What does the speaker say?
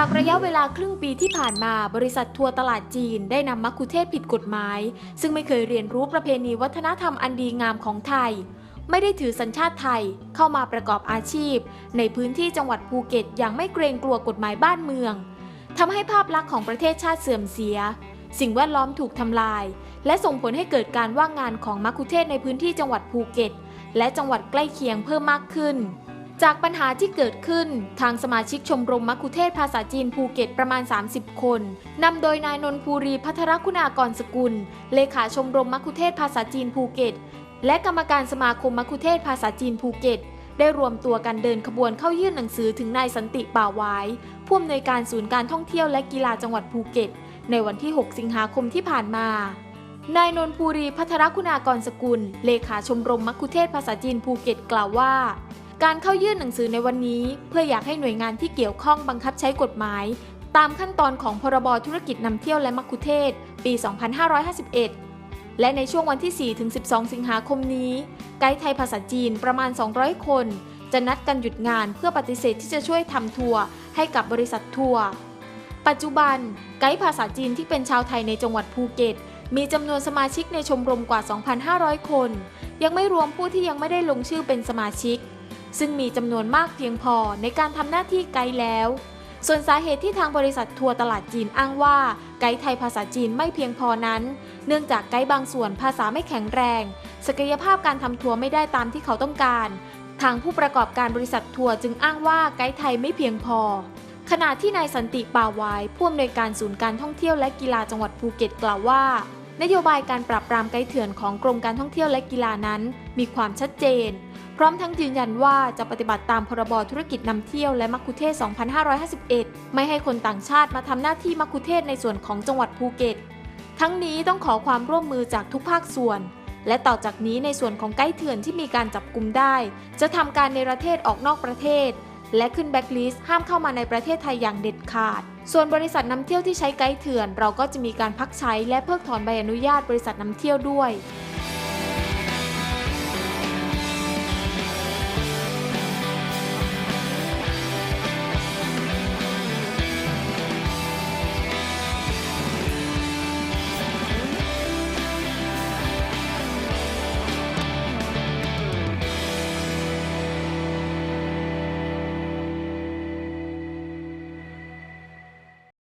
ากระยะเวลาครึ่งปีที่ผ่านมาบริษัททัวร์ตลาดจีนได้นำมัคคุเทศผิดกฎหมาย ซึ่งไม่เคยเรียนรู้ประเพณีวัฒนธรรมอันดีงามของไทย ไม่ได้ถือสัญชาติไทยเข้ามาประกอบอาชีพ ในพื้นที่จังหวัดภูเก็ตอย่างไม่เกรงกลัวกฎหมายบ้านเมืองทำให้ภาพลักษณ์ของประเทศชาติเสื่อมเสีย สิ่งแวดล้อมถูกทำลาย และส่งผลให้เกิดการว่างงานของมัคคุเทศในพื้นที่จังหวัดภูเก็ต และจังหวัดใกล้เคียงเพิ่มมากขึ้น จากปัญหาที่เกิดขึ้น ทางสมาชิกชมรมมัคคุเทศภาษาจีนภูเก็ตประมาณ 30 คนนำโดยนายนนท์ภูรีพัทรคุณากรสกุล เลขาชมรมมัคคุเทศภาษาจีนภูเก็ต และกรรมการสมาคมมัคคุเทศภาษาจีนภูเก็ต ได้รวมตัวกันเดินขบวนเข้ายื่นหนังสือถึงนายสันติป่าวายผู้อำนวยการศูนย์การท่องเที่ยวและกีฬาจังหวัดภูเก็ต ในวันที่ 6 สิงหาคมที่ผ่านมานายนนท์ภูรีพัทรคุณากรสกุล เลขาชมรมมัคคุเทศภาษาจีนภูเก็ตกล่าวว่า การเข้ายื่นหนังสือในวันนี้ เพื่ออยากให้หน่วยงานที่เกี่ยวข้องบังคับใช้กฎหมาย ตามขั้นตอนของพรบธุรกิจนำเที่ยวและมัคคุเทศ ปี 2551 และในช่วงวันที่4-12 สิงหาคมนี้ ไกด์ไทยภาษาจีนประมาณ 200 คน จะนัดกันหยุดงานเพื่อปฏิเสธที่จะช่วยทำทัวร์ให้กับบริษัททัวร์ปัจจุบันไกด์ภาษาจีนที่เป็นชาวไทยในจังหวัดภูเก็ต มีจำนวนสมาชิกในชมรมกว่า 2,500 คน ยังไม่รวมผู้ที่ยังไม่ได้ลงชื่อเป็นสมาชิก ซึ่งมีจำนวนมากเพียงพอในการทำหน้าที่ไกด์แล้ว ส่วนสาเหตุที่ทางบริษัททัวร์ตลาดจีนอ้างว่า ไกด์ไทยภาษาจีนไม่เพียงพอนั้น เนื่องจากไกด์บางส่วนภาษาไม่แข็งแรง ศักยภาพการทำทัวร์ไม่ได้ตามที่เขาต้องการ ทางผู้ประกอบการบริษัททัวร์จึงอ้างว่าไกด์ไทยไม่เพียงพอขณะที่นายสันติป่าวายผู้อำนวยการศูนย์การท่องเที่ยวและกีฬาจังหวัดภูเก็ตกล่าวว่า นโยบายการปราบปรามไกด์เถื่อนของกรมการท่องเที่ยวและกีฬานั้น มีความชัดเจน พร้อมทั้งยืนยันว่าจะปฏิบัติตามพรบธุรกิจนำเที่ยวและมัคคุเทศ 2551 ไม่ให้คนต่างชาติมาทำหน้าที่มัคคุเทศในส่วนของจังหวัดภูเก็ต ทั้งนี้ต้องขอความร่วมมือจากทุกภาคส่วน และต่อจากนี้ในส่วนของไกด์เถื่อนที่มีการจับกลุ่มได้ จะทำการในประเทศออกนอกประเทศ และขึ้นแบ็กลิสต์ห้ามเข้ามาในประเทศไทยอย่างเด็ดขาด ส่วนบริษัทนำเที่ยวที่ใช้ไกด์เถื่อน เราก็จะมีการพักใช้และเพิกถอนใบอนุญาตบริษัทนำเที่ยวด้วย